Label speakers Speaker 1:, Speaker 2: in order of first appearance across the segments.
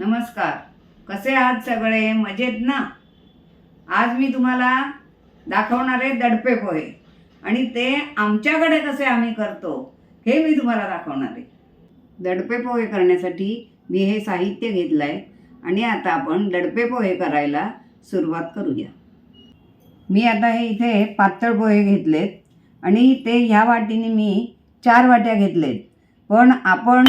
Speaker 1: नमस्कार. कसे आहात सगळे? मजेत ना? आज मी तुम्हाला दाखवणार आहे दडपे पोहे. आणि ते आमच्याकडे कसे आम्ही करतो हे मी तुम्हाला दाखवणार आहे. दडपे पोहे करण्यासाठी मी हे साहित्य घेतलं आहे आणि आता आपण दडपे पोहे करायला सुरुवात करूया. मी आता हे इथे पातळ पोहे घेतलेत. आणि ते ह्या वाटीने मी चार वाट्या घेतलेत. पण आपण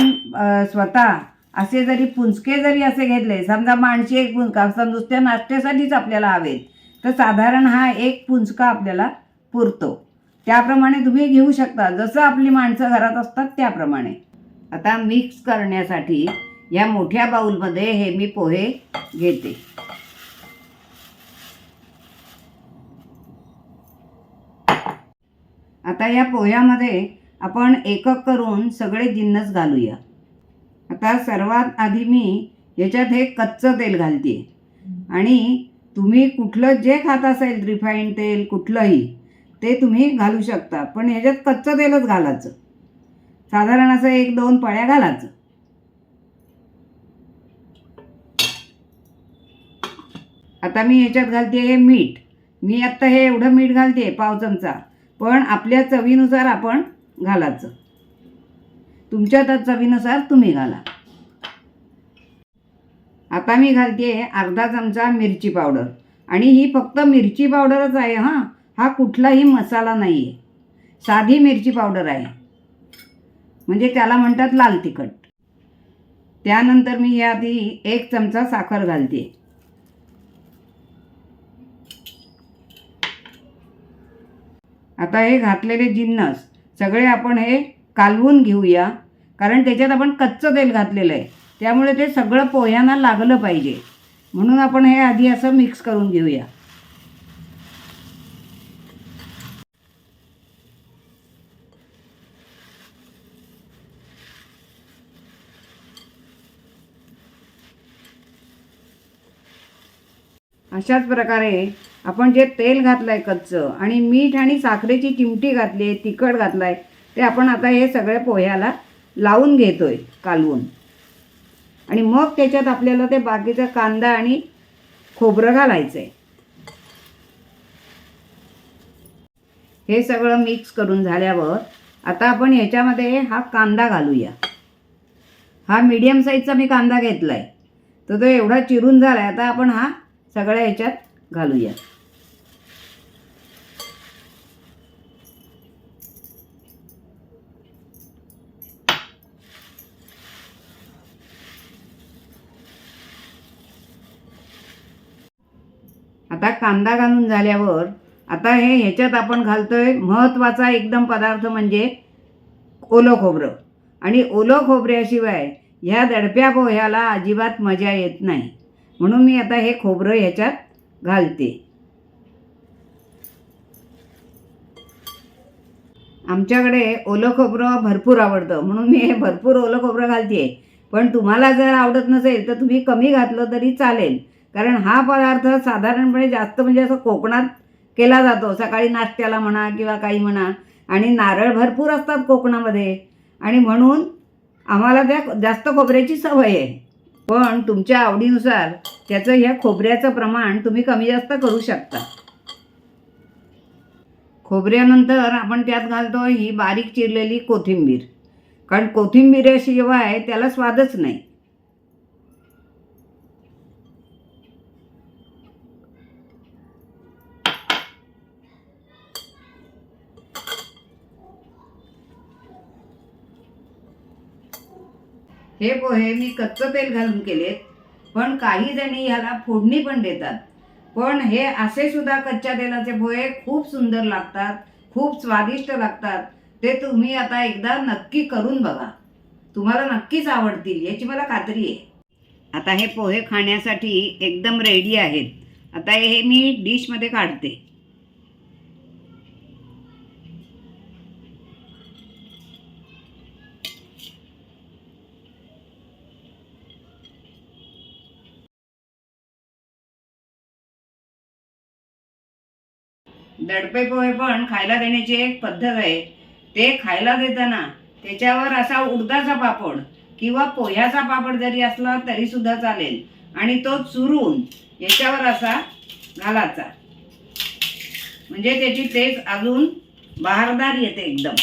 Speaker 1: स्वतः असे जरी पुंजके जरी असे घेतले समजा माणशी एक पुंजका समजा नुसत्या नाश्त्यासाठीच आपल्याला हवेत तर साधारण हा एक पुंजका आपल्याला पुरतो. त्याप्रमाणे तुम्ही घेऊ शकता. जसं आपली माणसं घरात असतात त्याप्रमाणे. आता मिक्स करण्यासाठी या मोठ्या बाऊलमध्ये हे मी पोहे घेते. आता या पोह्यामध्ये आपण एकक करून सगळे जिन्नस घालूया. आता सर्वात आधी मी याच्यात हे कच्चं तेल घालते. आणि तुम्ही कुठलं जे खात असेल रिफाईंड तेल कुठलंही ते तुम्ही घालू शकता. पण ह्याच्यात कच्चं तेलच घालायचं. साधारण असं एक दोन पळ्या घालायचं. आता मी ह्याच्यात घालते हे मीठ. मी आत्ता हे एवढं मीठ घालते पाव चमचा. पण आपल्या चवीनुसार आपण घालायचं. तुमच्या तर चवीनुसार तुम्ही घाला. आता मी घालते अर्धा चमचा मिरची पावडर. आणि ही फक्त मिरची पावडरच आहे हां. हा कुठलाही मसाला नाही आहे साधी मिरची पावडर आहे. म्हणजे त्याला म्हणतात लाल तिखट. त्यानंतर मी याआधी एक चमचा साखर घालते आता हे घातलेले जिन्नस सगळे आपण हे कालवून घेऊया. कारण त्याच्यात आपण कच्चं तेल घातलेलं आहे. त्यामुळे ते सगळं पोह्यांना लागलं पाहिजे. म्हणून आपण हे आधी असं मिक्स करून घेऊया. अशाच प्रकारे आपण जे तेल घातलं आहे कच्चं आणि मीठ आणि साखरेची चिमटी घातली आहे तिखट घातलं आहे ते आपण आता हे सगळे पोह्याला लावून घेतो आहे कालवून. आणि मग त्याच्यात आपल्याला ते बाकीचा कांदा आणि खोबरं घालायचं आहे हे सगळं मिक्स करून झाल्यावर आता आपण ह्याच्यामध्ये हा कांदा घालूया. हा मीडियम साईजचा मी कांदा घेतला आहे तर तो एवढा चिरून झाला आहे आता आपण हा सगळ्या ह्याच्यात घालूया. आता कांदा घालून झाल्यावर आता हे ह्याच्यात आपण घालतो आहे महत्त्वाचा एकदम पदार्थ म्हणजे ओलं खोबरं. आणि ओलं खोबऱ्याशिवाय ह्या दडप्या पोह्याला अजिबात मजा येत नाही. म्हणून मी आता हे खोबरं ह्याच्यात घालते. आमच्याकडे ओलं खोबरं भरपूर आवडतं. म्हणून मी हे भरपूर ओलं खोबरं घालते पण तुम्हाला जर आवडत नसेल तर तुम्ही कमी घातलं तरी चालेल. कारण हा पदार्थ साधारणपणे जास्त म्हणजे असं कोकणात केला जातो. सकाळी नाश्त्याला म्हणा किंवा काही म्हणा. आणि नारळ भरपूर असतात कोकणामध्ये. आणि म्हणून आम्हाला त्या जास्त खोबऱ्याची सवय आहे. पण तुमच्या आवडीनुसार त्याचं ह्या खोबऱ्याचं प्रमाण तुम्ही कमी जास्त करू शकता. खोबऱ्यानंतर आपण त्यात घालतो ही बारीक चिरलेली कोथिंबीर. कारण कोथिंबीरशिवाय त्याला स्वादच नाही. हे पोहे मी कच्चं तेल घालून केलेत पण काही जणी ह्याला फोडणी पण देतात. पण हे असे सुद्धा कच्च्या तेलाचे पोहे खूप सुंदर लागतात खूप स्वादिष्ट लागतात. ते तुम्ही आता एकदा नक्की करून बघा. तुम्हाला नक्कीच आवडतील याची मला खात्री आहे. आता हे पोहे खाण्यासाठी एकदम रेडी आहेत. आता हे मी डिशमध्ये काढते. दडपे पोहे पण खायला देण्याची एक पद्धत आहे. ते खायला देताना त्याच्यावर असा उडदाचा पापड किंवा पोह्याचा पापड जरी असला तरीसुद्धा चालेल. आणि तो चुरून याच्यावर असा घालायचा. म्हणजे त्याची टेस्ट अजून बहारदार येते एकदम.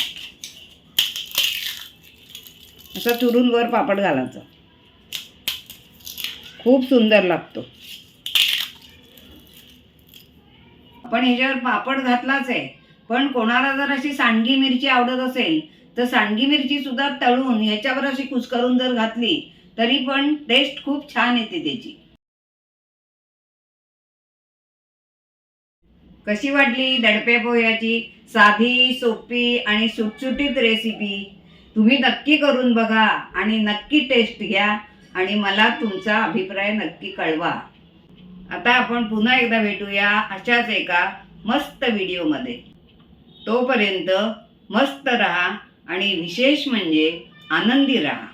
Speaker 1: असं चुरून वर पापड घालायचं. खूप सुंदर लागतो. आपण ह्याच्यावर पापड घातलाच आहे. पण कोणाला जर अशी सांडगी मिरची आवडत असेल तर सांडगी मिरची सुद्धा तळून ह्याच्यावर अशी कुस्करून जर घातली तरी पण टेस्ट खूप छान येते त्याची. कशी वाटली दडपे पोह्याची? साधी सोपी आणि सुटसुटीत रेसिपी तुम्ही नक्की करून बघा आणि नक्की टेस्ट घ्या आणि मला तुमचा अभिप्राय नक्की कळवा. आता आपण पुन्हा एकदा भेटूया अशाच एका मस्त व्हिडिओमध्ये. तोपर्यंत मस्त रहा आणि विशेष म्हणजे आनंदी रहा.